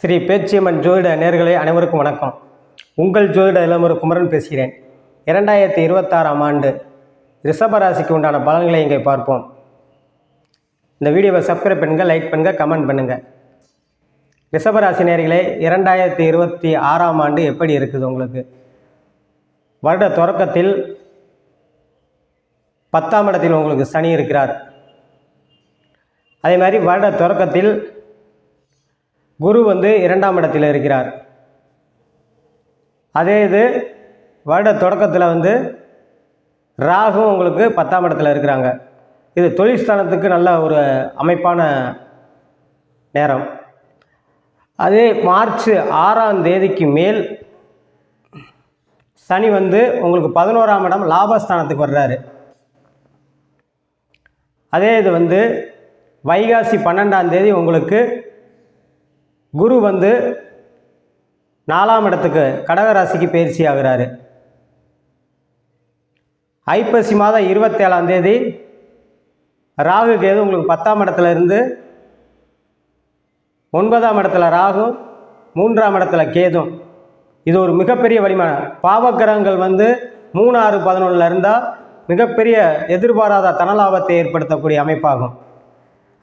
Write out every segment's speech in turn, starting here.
ஸ்ரீ பேச்சியம்மன் ஜோதிட நேர்களை அனைவருக்கும் வணக்கம். உங்கள் ஜோதிட இளமுரு குமரன் பேசுகிறேன். இரண்டாயிரத்தி இருபத்தாறாம் ஆண்டு ரிஷபராசிக்கு உண்டான பலன்களை இங்கே பார்ப்போம். இந்த வீடியோவை சப்ஸ்கிரைப் பண்ணுங்கள் லைக் பண்ணுங்கள் கமெண்ட் பண்ணுங்கள் ரிஷபராசி நேர்களே இரண்டாயிரத்தி இருபத்தி ஆறாம் ஆண்டு எப்படி இருக்குது உங்களுக்கு? வருட தொடக்கத்தில் பத்தாம் இடத்தில் உங்களுக்கு சனி இருக்கிறார். அதே மாதிரி வருட தொடக்கத்தில் குரு வந்து இரண்டாம் இடத்தில் இருக்கிறார். அதே இது வருட தொடக்கத்தில் வந்து ராகு உங்களுக்கு பத்தாம் இடத்துல இருக்கிறாங்க. இது தொழில்ஸ்தானத்துக்கு நல்ல ஒரு அமைப்பான நேரம். அதே மார்ச் ஆறாம் தேதிக்கு மேல் சனி வந்து உங்களுக்கு பதினோராம் இடம் லாபஸ்தானத்துக்கு வர்றாரு. அதே இது வந்து வைகாசி பன்னெண்டாம் தேதி உங்களுக்கு குரு வந்து நாலாம் இடத்துக்கு கடகராசிக்கு பயிற்சி ஆகிறாரு. ஐப்பசி மாதம் இருபத்தேழாம் தேதி ராகு கேது உங்களுக்கு பத்தாம் இடத்துல இருந்து ஒன்பதாம் இடத்துல ராகு மூன்றாம் இடத்துல கேதும் இது ஒரு மிகப்பெரிய வலிமை. பாவக்கிரகங்கள் வந்து மூணு ஆறு பதினொன்றில் இருந்தால் மிகப்பெரிய எதிர்பாராத தனலாபத்தை ஏற்படுத்தக்கூடிய அமைப்பாகும்.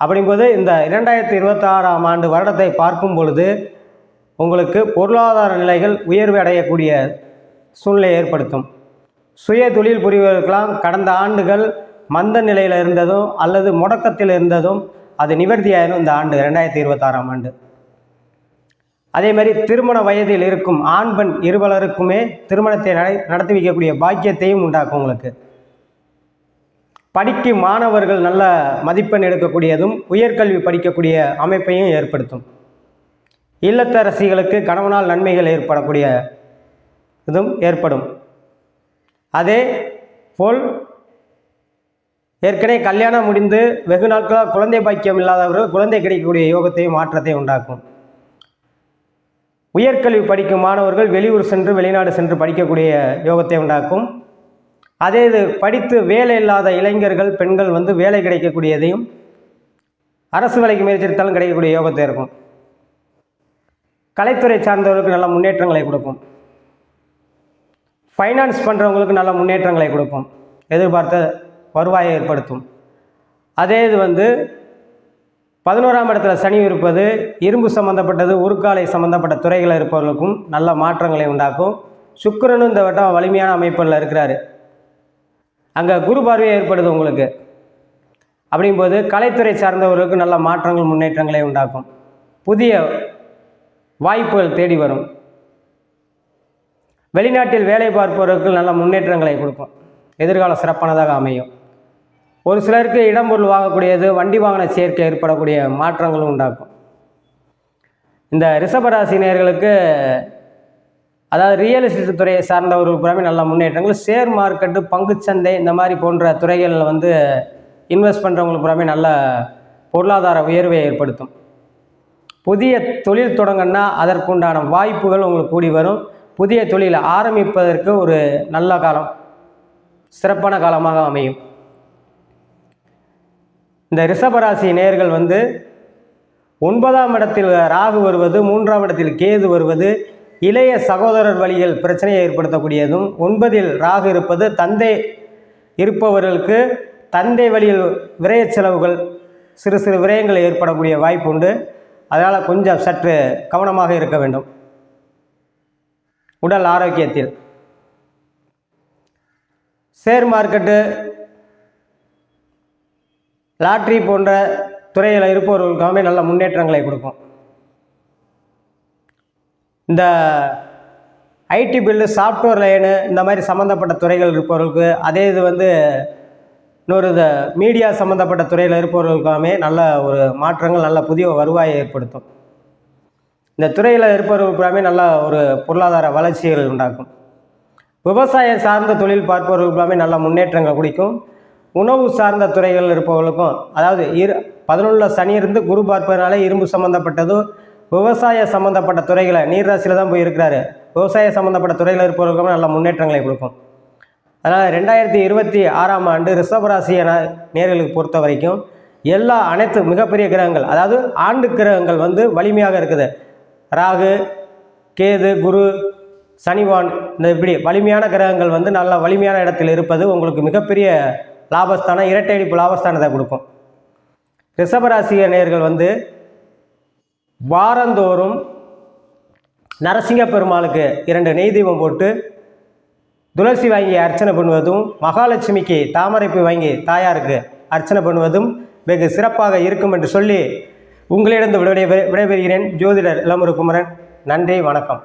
அப்படிங்கும்போது இந்த இரண்டாயிரத்தி இருபத்தாறாம் ஆண்டு வருடத்தை பார்க்கும் பொழுது உங்களுக்கு பொருளாதார நிலைகள் உயர்வு அடையக்கூடிய சூழ்நிலை ஏற்படுத்தும். சுய தொழில் புரிவதற்கெல்லாம் கடந்த ஆண்டுகள் மந்த நிலையில் இருந்ததும் அல்லது முடக்கத்தில் இருந்ததும் அது நிவர்த்தியாயிரும் இந்த ஆண்டு ரெண்டாயிரத்தி இருபத்தாறாம் ஆண்டு. அதே மாதிரி திருமண வயதில் இருக்கும் ஆண் பெண் இருவலருக்குமே திருமணத்தை நடத்தி வைக்கக்கூடிய பாக்கியத்தையும் உண்டாக்கும் உங்களுக்கு. படிக்கும் மாணவர்கள் நல்ல மதிப்பெண் எடுக்கக்கூடியதும் உயர்கல்வி படிக்கக்கூடிய அமைப்பையும் ஏற்படுத்தும். இல்லத்தரசிகளுக்கு கணவனால் நன்மைகள் ஏற்படக்கூடிய இதுவும் ஏற்படும். அதே போல் ஏற்கனவே கல்யாணம் முடிந்து வெகு நாட்களாக குழந்தை பாக்கியம் இல்லாதவர்கள் குழந்தை கிடைக்கக்கூடிய யோகத்தையும் மாற்றத்தையும் உண்டாக்கும். உயர்கல்வி படிக்கும் மாணவர்கள் வெளியூர் சென்று வெளிநாடு சென்று படிக்கக்கூடிய யோகத்தை உண்டாக்கும். அதே இது படித்து வேலை இல்லாத இளைஞர்கள் பெண்கள் வந்து வேலை கிடைக்கக்கூடியதையும் அரசு வேலைக்கு முயற்சித்தாலும் கிடைக்கக்கூடிய யோகத்தை இருக்கும். கலைத்துறை சார்ந்தவர்களுக்கு நல்ல முன்னேற்றங்களை கொடுக்கும். ஃபைனான்ஸ் பண்ணுறவங்களுக்கு நல்ல முன்னேற்றங்களை கொடுக்கும். எதிர்பார்த்த வருவாயை ஏற்படுத்தும். அதே இது வந்து பதினோராம் இடத்துல சனி இருப்பது இரும்பு சம்மந்தப்பட்டது உருக்காலை சம்மந்தப்பட்ட துறைகளில் இருப்பவர்களுக்கும் நல்ல மாற்றங்களை உண்டாக்கும். சுக்கரனும் இந்த வட்டம் வலிமையான அமைப்பில் இருக்கிறாரு. அங்கே குரு பார்வை ஏற்படுது உங்களுக்கு. அப்படிங்கும்போது கலைத்துறை சார்ந்தவர்களுக்கு நல்ல மாற்றங்கள் முன்னேற்றங்களை உண்டாக்கும். புதிய வாய்ப்புகள் தேடி வரும். வெளிநாட்டில் வேலை பார்ப்பவர்களுக்கு நல்ல முன்னேற்றங்களை கொடுக்கும். எதிர்காலம் சிறப்பானதாக அமையும். ஒரு சிலருக்கு இடம் பொருள் வாங்கக்கூடியது வண்டி வாகன சேர்க்கை ஏற்படக்கூடிய மாற்றங்களும் உண்டாக்கும். இந்த ரிஷபராசினியர்களுக்கு அதாவது ரியல் எஸ்டேட் துறையை சார்ந்தவர்கள் புறமே நல்ல முன்னேற்றங்கள் ஷேர் மார்க்கெட்டு பங்குச்சந்தை இந்த மாதிரி போன்ற துறைகளில் வந்து இன்வெஸ்ட் பண்ணுறவங்களுக்கு புறமே நல்ல பொருளாதார உயர்வை ஏற்படுத்தும். புதிய தொழில் தொடங்கன்னா அதற்குண்டான வாய்ப்புகள் உங்களுக்கு கூடி வரும். புதிய தொழிலை ஆரம்பிப்பதற்கு ஒரு நல்ல காலம் சிறப்பான காலமாக அமையும். இந்த ரிஷபராசி நேர்கள் வந்து ஒன்பதாம் இடத்தில் ராகு வருவது மூன்றாம் இடத்தில் கேது வருவது இளைய சகோதரர் வழியில் பிரச்சனையை ஏற்படுத்தக்கூடியதும் ஒன்பதில் ராகு இருப்பது தந்தை இருப்பவர்களுக்கு தந்தை வழியில் விரய செலவுகள் சிறு சிறு விரயங்கள் ஏற்படக்கூடிய வாய்ப்பு உண்டு. அதனால் கொஞ்சம் சற்று கவனமாக இருக்க வேண்டும். உடல் ஆரோக்கியத்தில். ஷேர் மார்க்கெட்டு லாட்ரி போன்ற துறையில் இருப்பவர்களுக்காகவே நல்ல முன்னேற்றங்களை கொடுக்கும். இந்த ஐடி பில்லு சாஃப்ட்வேர் லைனு இந்த மாதிரி சம்மந்தப்பட்ட துறைகள் இருப்பவர்களுக்கு அதே இது வந்து இன்னொரு இது மீடியா சம்மந்தப்பட்ட துறையில் இருப்பவர்களுக்குமே நல்ல ஒரு மாற்றங்கள் நல்ல புதிய வருவாயை ஏற்படுத்தும். இந்த துறையில் இருப்பவர்களுக்குமே நல்ல ஒரு பொருளாதார வளர்ச்சிகள் உண்டாக்கும். விவசாயம் சார்ந்த தொழில் பார்ப்பவர்களுக்குமே நல்ல முன்னேற்றங்கள் குடிக்கும். உணவு சார்ந்த துறைகள் இருப்பவர்களுக்கும் அதாவது இரு பதினொன்றில் சனி இருந்து குரு பார்ப்பதனால இரும்பு சம்மந்தப்பட்டதும் விவசாய சம்மந்தப்பட்ட துறைகளை நீர்ராசியில் தான் போய் இருக்கிறாரு விவசாய சம்மந்தப்பட்ட துறையில் இருப்பவர்களுக்கும் நல்ல முன்னேற்றங்களை கொடுக்கும். அதனால் ரெண்டாயிரத்தி இருபத்தி ஆறாம் ஆண்டு ரிஷபராசிய நேர்களுக்கு பொறுத்த வரைக்கும் எல்லா அனைத்து மிகப்பெரிய கிரகங்கள் அதாவது ஆண்டு கிரகங்கள் வந்து வலிமையாக இருக்குது. ராகு கேது குரு சனிவான் இந்த இப்படி வலிமையான கிரகங்கள் வந்து நல்ல வலிமையான இடத்தில் இருப்பது உங்களுக்கு மிகப்பெரிய லாபஸ்தானம் இரட்டையடிப்பு லாபஸ்தானத்தை கொடுக்கும். ரிஷபராசிய நேர்கள் வந்து வாரந்தோறும் நரசிங்க பெருமாளுக்கு இரண்டு நெய் தீபம் போட்டு துளசி வாங்கி அர்ச்சனை பண்ணுவதும் மகாலட்சுமிக்கு தாமரைப்பூ வாங்கி தாயாருக்கு அர்ச்சனை பண்ணுவதும் வெகு சிறப்பாக இருக்கும் என்று சொல்லி உங்களிடம் விடை விடைபெறுகிறேன். ஜோதிடர் இளமுரு குமரன் நன்றி வணக்கம்.